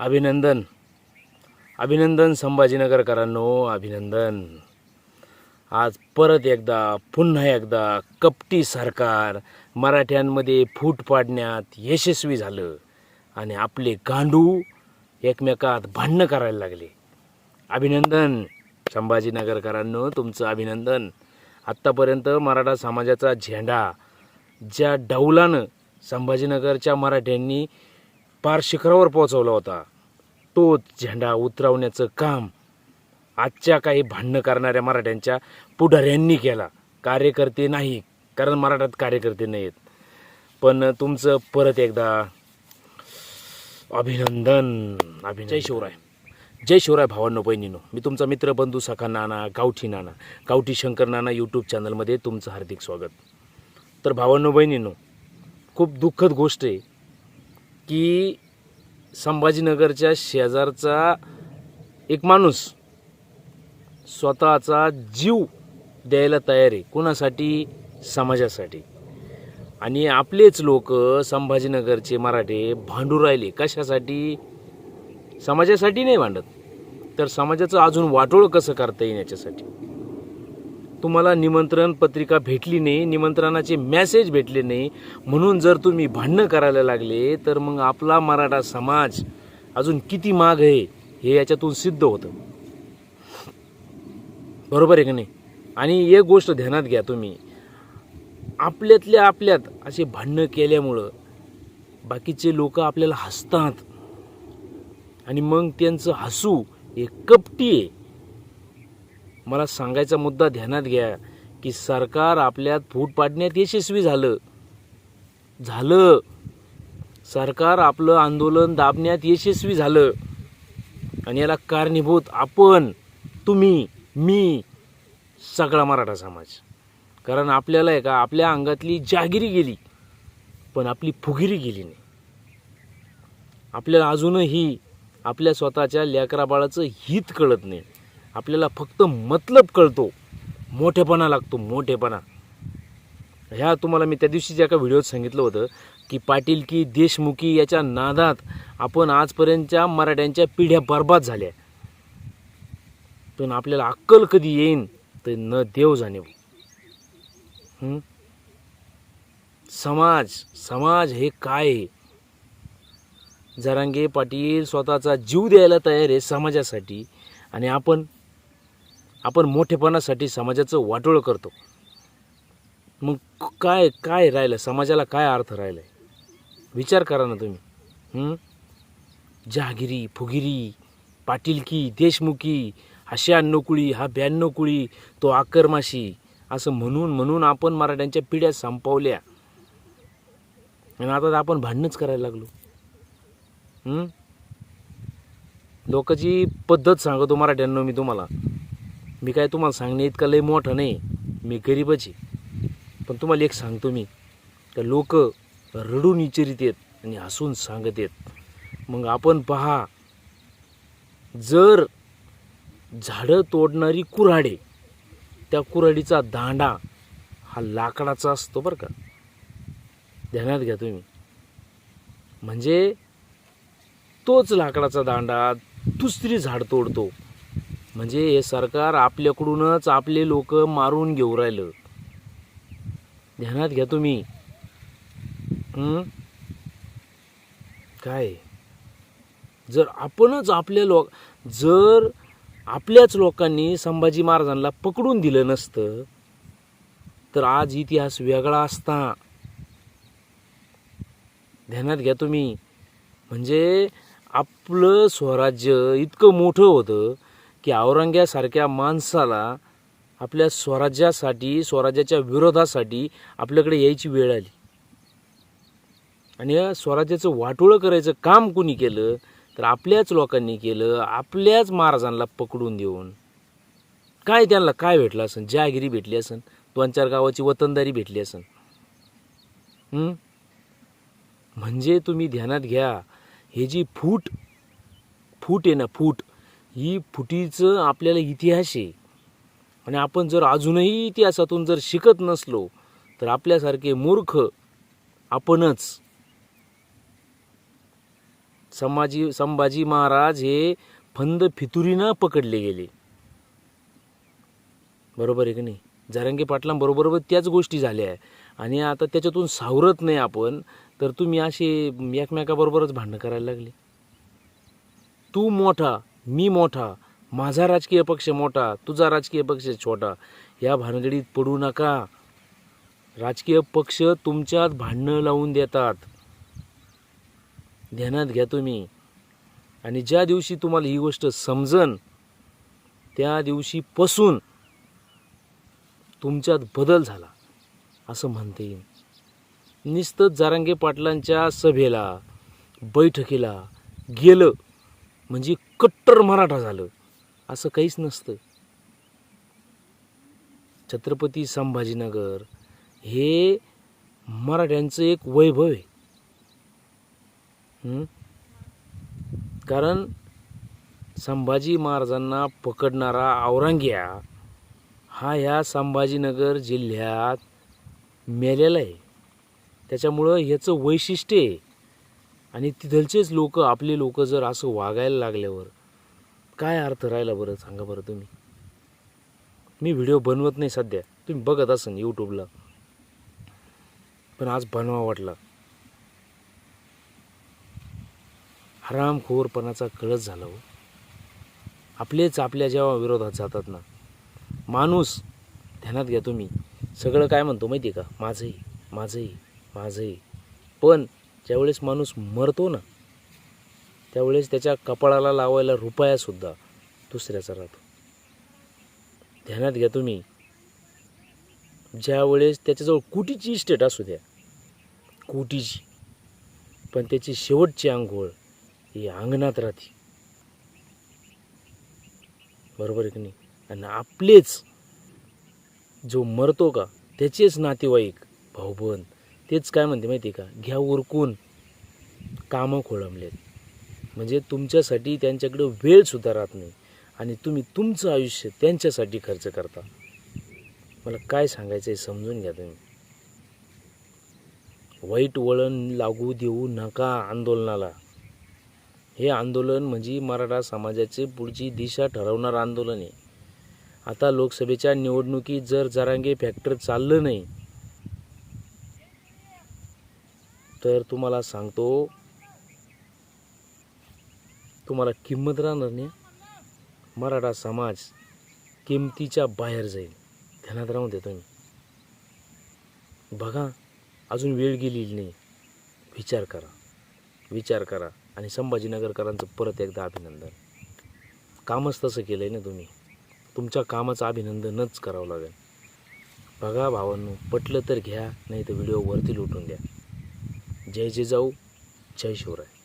अभिनंदन. अभिनंदन संभाजीनगरकरांनो अभिनंदन. आज परत एकदा पुन्हा एकदा कपटी सरकार मराठ्यांमध्ये फूट पाडण्यात यशस्वी झालं आणि आपले गांडू एकमेकात भांडणं करायला लागले. अभिनंदन संभाजीनगरकरांनो तुमचं अभिनंदन. आत्तापर्यंत मराठा समाजाचा झेंडा ज्या डौलानं संभाजीनगरच्या मराठ्यांनी पार शिखरावर पोहोचवला होता. तोच झेंडा उतरवण्याचं काम आजच्या काही भांडणं करणाऱ्या मराठ्यांच्या पुढाऱ्यांनी केला. कार्यकर्ते नाही कारण मराठात कार्यकर्ते नाहीत. पण तुमचं परत एकदा अभिनंदन अभिनंदन. जय शिवराय. जय शिवराय भावांनो बहिणीनो. मी तुमचा मित्र बंधू सखा नाना गावठी नाना गावठी शंकर नाना यूट्यूब चॅनलमध्ये तुमचं हार्दिक स्वागत. तर भावांनो बहिणीनो खूप दुःखद गोष्ट आहे. की संभाजीनगरच्या शेजारचा एक माणूस स्वतःचा जीव द्यायला तयार आहे. कोणासाठी? समाजासाठी. आणि आपलेच लोक संभाजीनगरचे मराठे भांडू राहिले. कशासाठी? समाजासाठी नाही भांडत. तर समाजाचं अजून वाटोळ कसं करता येईल याच्यासाठी? तुम्हाला निमंत्रण पत्रिका भेटली नाही निमंत्रणाचे मॅसेज भेटले नाही म्हणून जर तुम्ही भांडणं करायला लागले तर मग आपला मराठा समाज अजून किती माग आहे हे याच्यातून सिद्ध होतं. बरोबर आहे का नाही? आणि एक गोष्ट ध्यानात घ्या तुम्ही. आपल्यातल्या आपल्यात असे भांडणं केल्यामुळं बाकीचे लोक आपल्याला हसतात. आणि मग त्यांचं हसू हे कपटी आहे. मला सांगायचा मुद्दा ध्यानात घ्या की सरकार आपल्यात फूट पाडण्यात यशस्वी झालं. झालं. सरकार आपलं आंदोलन दाबण्यात यशस्वी झालं. आणि याला कारणीभूत आपण तुम्ही मी सगळा मराठा समाज. कारण आपल्याला आहे का आपल्या अंगातली जागिरी गेली पण आपली फुगिरी गेली नाही. आपल्याला अजूनही आपल्या स्वतःच्या लेकराबाळाचं हित कळत नाही. आपल्याला फक्त मतलब कळतो. मोठेपणा लागतो मोठेपणा. ह्या तुम्हाला मी त्या दिवशी ज्या एका व्हिडिओत सांगितलं होतं की पाटील की देशमुखी याच्या नादात आपण आजपर्यंतच्या मराठ्यांच्या पिढ्या बर्बाद झाल्या. पण आपल्याला अक्कल कधी येईन तर न देव जाणीव. समाज समाज हे काय? आहे जरांगे पाटील स्वतःचा जीव द्यायला तयार आहे समाजासाठी आणि आपण आपण मोठेपणासाठी समाजाचं वाटोळ करतो. मग काय काय राहिलं? समाजाला काय अर्थ राहिला आहे विचार करा ना तुम्ही. जहागिरी फुगिरी पाटीलकी देशमुखी हा शहाण्णव कुळी हा ब्याण्णव कुळी तो आकरमाशी असं म्हणून म्हणून आपण मराठ्यांच्या पिढ्या संपवल्या. आणि आता तर आपण भांडणंच करायला लागलो. लोकांची पद्धत सांगतो मराठ्यांना मी तुम्हाला. मी काय तुम्हाला सांगणे इतका लय मोठं नाही. मी गरीबच आहे. पण तुम्हाला एक सांगतो मी. तर लोक रडून विचारित आहेत आणि हसून सांगत आहेत. मग आपण पहा जर झाडं तोडणारी कुऱ्हाडे त्या कुऱ्हाडीचा दांडा हा लाकडाचा असतो बरं का. ध्यानात घ्या तुम्ही. म्हणजे तोच लाकडाचा दांडा दुसरी झाड तोडतो. म्हणजे हे सरकार आपल्याकडूनच आपले लोक मारून घेऊ राहिलं. ध्यानात घ्या तुम्ही. काय? जर आपणच आपल्या लोक जर आपल्याच लोकांनी संभाजी महाराजांना पकडून दिलं नसतं तर आज इतिहास वेगळा असता. ध्यानात घ्या तुम्ही. म्हणजे आपलं स्वराज्य इतकं मोठं होतं की औरंग्यासारख्या माणसाला आपल्या स्वराज्यासाठी स्वराज्याच्या विरोधासाठी आपल्याकडे यायची वेळ आली. आणि या स्वराज्याचं वाटोळं करायचं काम कुणी केलं तर आपल्याच लोकांनी केलं आपल्याच महाराजांना पकडून देऊन. काय त्यांना काय भेटलं असन? जहागिरी भेटली असन? दोन चार गावाची वतनदारी भेटली असन? म्हणजे तुम्ही ध्यानात घ्या हे जी फूट फूट आहे ना फूट ही फुटीचं आपल्याला इतिहास आहे. आणि आपण जर अजूनही इतिहासातून जर शिकत नसलो तर आपल्यासारखे मूर्ख आपणच संभाजी संभाजी महाराज हे फंद फितुरीनं पकडले गेले. बरोबर आहे की नाही? जरांगे पाटलांबरोबर त्याच गोष्टी झाल्या आहे. आणि आता त्याच्यातून सावरत नाही आपण तर तुम्ही असे एकमेकाबरोबरच भांडणं करायला लागले. तू मोठा मी मोठा माझा राजकीय पक्ष मोठा तुझा राजकीय पक्ष छोटा या भानगडीत पडू नका. राजकीय पक्ष तुमच्यात भांडणं लावून देतात. ध्यानात घ्या तुम्ही. आणि ज्या दिवशी तुम्हाला ही गोष्ट समजन त्या दिवशीपासून तुमच्यात बदल झाला असं म्हणता. येईल नुसतं जारांगे पाटलांच्या सभेला बैठकीला गेलं म्हणजे कट्टर मराठा झालं. असं काहीच नसतं. छत्रपती संभाजीनगर हे मराठ्यांचं एक वैभव आहे. कारण संभाजी महाराजांना पकडणारा औरंग्या हा ह्या संभाजीनगर जिल्ह्यात मेलेला आहे. त्याच्यामुळं ह्याचं वैशिष्ट्य आहे. आणि तिथलचेच लोक आपले लोक जर असं वागायला लागल्यावर काय अर्थ राहिला बरं? सांगा बरं तुम्ही. मी व्हिडिओ बनवत नाही सध्या. तुम्ही बघत असन यूट्यूबला पण आज बनवा वाटला. हरामखोरपणाचा कळस झाला हो. आपलेच आपल्या जेव्हा विरोधात जातात ना माणूस ध्यानात घ्या तुम्ही. सगळं काय म्हणतो माहिती आहे का? माझंही माझंही माझंही. पण ज्यावेळेस माणूस मरतो ना त्यावेळेस त्याच्या कपाळाला लावायला रुपयासुद्धा दुसऱ्याचा राहतो. ध्यानात घ्या तुम्ही. ज्यावेळेस त्याच्याजवळ कुटीची इस्टेट असू द्या कुटीची पण त्याची शेवटची आंघोळ ही अंगणात राहते. बरोबर आहे की नाही? आणि आपलेच जो मरतो का त्याचेच नातेवाईक भाऊबंद तेच काय म्हणते माहिती आहे का? घ्या उरकून कामं खोळंबलेत. म्हणजे तुमच्यासाठी त्यांच्याकडे वेळसुद्धा राहत नाही. आणि तुम्ही तुमचं आयुष्य त्यांच्यासाठी खर्च करता. मला काय सांगायचं आहे समजून घ्या तुम्ही. वाईट वळण लागू देऊ नका आंदोलनाला. हे आंदोलन म्हणजे मराठा समाजाचे पुढची दिशा ठरवणारं आंदोलन आहे. आता लोकसभेच्या निवडणुकीत जर जरांगे फॅक्टर चाललं नाही तर तुम्हाला सांगतो तुम्हाला किंमत राहणार नाही. मराठा समाज किमतीच्या बाहेर जाईल. ध्यानात राहून देतो मी बघा अजून वेळ गेलेली नाही. विचार करा. विचार करा. आणि संभाजीनगरकरांचं परत एकदा अभिनंदन. कामच तसं केलं आहे ना तुम्ही. तुमच्या कामाचं अभिनंदनच करावं लागेल. बघा भावांनो पटलं तर घ्या नाही तर व्हिडिओ वरती लुटून द्या. जय जिजाऊ जय शिवराय.